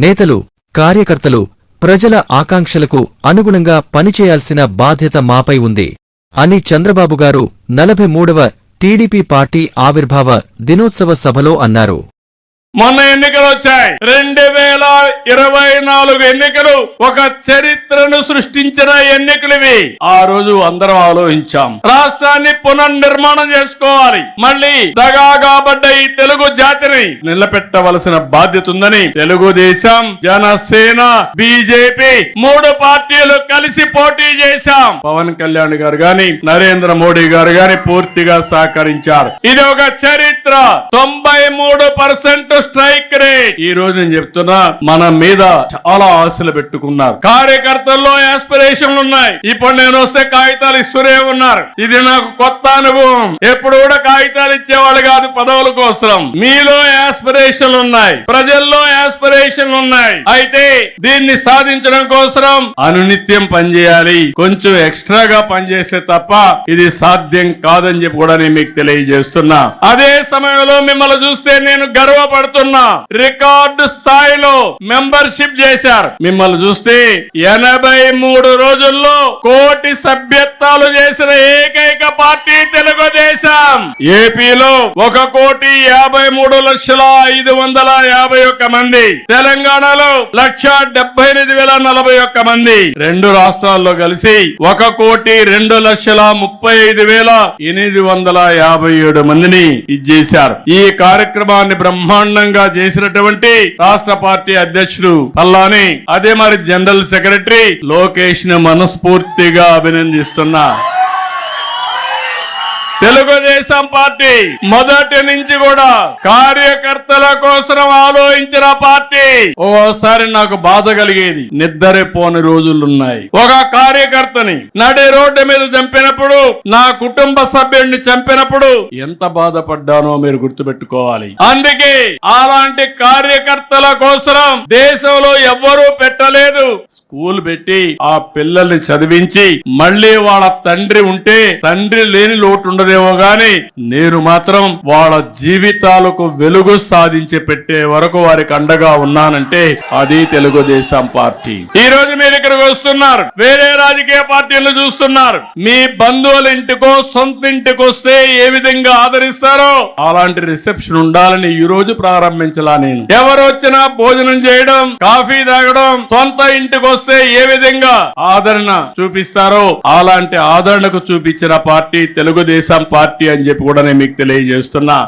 నేతలు కార్యకర్తలు ప్రజల ఆకాంక్షలకు అనుగుణంగా పనిచేయాల్సిన బాధ్యత మాపై ఉంది. అని చంద్రబాబుగారు నలభై మూడవ టీడీపీ పార్టీ ఆవిర్భావ దినోత్సవ సభలో అన్నారు. మొన్న ఎన్నికలు వచ్చాయి. రెండు వేల ఇరవై నాలుగు ఎన్నికలు ఒక చరిత్రను సృష్టించిన ఎన్నికలు ఇవి. ఆ రోజు అందరం ఆలోచించాం. రాష్ట్రాన్ని పునర్నిర్మాణం చేసుకోవాలి. మళ్ళీ దగాగా ఈ తెలుగు జాతిని నిలబెట్టవలసిన బాధ్యత ఉందని తెలుగుదేశం జనసేన బీజేపీ మూడు పార్టీలు కలిసి పోటీ చేశాం. పవన్ కళ్యాణ్ గారు గాని నరేంద్ర మోడీ గారు గాని పూర్తిగా సహకరించారు. ఇది ఒక చరిత్ర. తొంభై మూడు పర్సెంట్ స్ట్రైక్ రేట్ ఈ రోజు నేను చెప్తున్నా మన మీద చాలా ఆశలు పెట్టుకున్నారు. కార్యకర్తల్లో ఆస్పిరేషన్లు ఉన్నాయి. ఇప్పుడు నేను వస్తే కాగితాలు ఇస్తూనే ఉన్నారు. ఇది నాకు కొత్త అనుభవం. ఎప్పుడు కూడా కాగితాలు ఇచ్చేవాళ్ళు కాదు పదవుల కోసం. మీలో ఆస్పిరేషన్లు ఉన్నాయి. ప్రజల్లో ఆస్పిరేషన్లు ఉన్నాయి. అయితే దీన్ని సాధించడం కోసం అనునిత్యం పనిచేయాలి. కొంచెం ఎక్స్ట్రాగా పనిచేస్తే తప్ప ఇది సాధ్యం కాదని చెప్పి కూడా నేను మీకు తెలియజేస్తున్నా. అదే సమయంలో మిమ్మల్ని చూస్తే నేను పెడుతున్న రికార్డు స్థాయిలో మెంబర్షిప్ చేశారు. మిమ్మల్ని చూస్తే ఎనభై మూడు రోజుల్లో కోటి సభ్యత్వాలు చేసిన ఏకైక పార్టీ ఏపీలో ఒక కోటి యాభై మూడు లక్షల ఐదు వందల యాభై ఒక్క మంది తెలంగాణలో లక్ష డెబ్బై ఎనిమిది వేల నలభై ఒక్క మంది. రెండు రాష్ట్రాల్లో కలిసి ఒక కోటి రెండు లక్షల ముప్పై ఐదు వేల ఎనిమిది వందల యాభై ఏడు మందిని ఇది చేశారు. ఈ కార్యక్రమాన్ని బ్రహ్మాండంగా చేసినటువంటి రాష్ట్ర పార్టీ అధ్యక్షుడు పల్లాని అదే మరి జనరల్ సెక్రటరీ లోకేష్ని మనస్ఫూర్తిగా అభినందిస్తున్నా. తెలుగుదేశం పార్టీ మొదటి నుంచి కూడా కార్యకర్తల కోసం ఆలోచించిన పార్టీ. ఓసారి నాకు బాధ కలిగేది. నిద్రపోని రోజులున్నాయి. ఒక కార్యకర్తని నడి రోడ్డు మీద చంపినప్పుడు నా కుటుంబ సభ్యుడిని చంపినప్పుడు ఎంత బాధపడ్డానో మీరు గుర్తుపెట్టుకోవాలి. అందుకే అలాంటి కార్యకర్తల కోసం దేశంలో ఎవ్వరూ పెట్టలేదు. స్కూల్ పెట్టి ఆ పిల్లల్ని చదివించి మళ్ళీ వాళ్ళ తండ్రి ఉంటే తండ్రి లేని లోటు ఉండదేమో గాని నేను మాత్రం వాళ్ళ జీవితాలకు వెలుగు సాధించి పెట్టే వరకు వారికి అండగా ఉన్నానంటే అది తెలుగుదేశం పార్టీ. ఈ రోజు మీరు ఇక్కడికి వస్తున్నారు. వేరే రాజకీయ పార్టీలు చూస్తున్నారు. మీ బంధువుల ఇంటికో సొంత ఇంటికి వస్తే ఏ విధంగా ఆదరిస్తారో అలాంటి రిసెప్షన్ ఉండాలని ఈ రోజు ప్రారంభించలా నేను. ఎవరు వచ్చినా భోజనం చేయడం కాఫీ తాగడం సొంత ఇంటికి వస్తే ఏ విధంగా ఆదరణ చూపిస్తారో అలాంటి ఆదరణకు చూపించిన పార్టీ తెలుగుదేశం పార్టీ అని చెప్పి కూడా నేను మీకు తెలియజేస్తున్నా.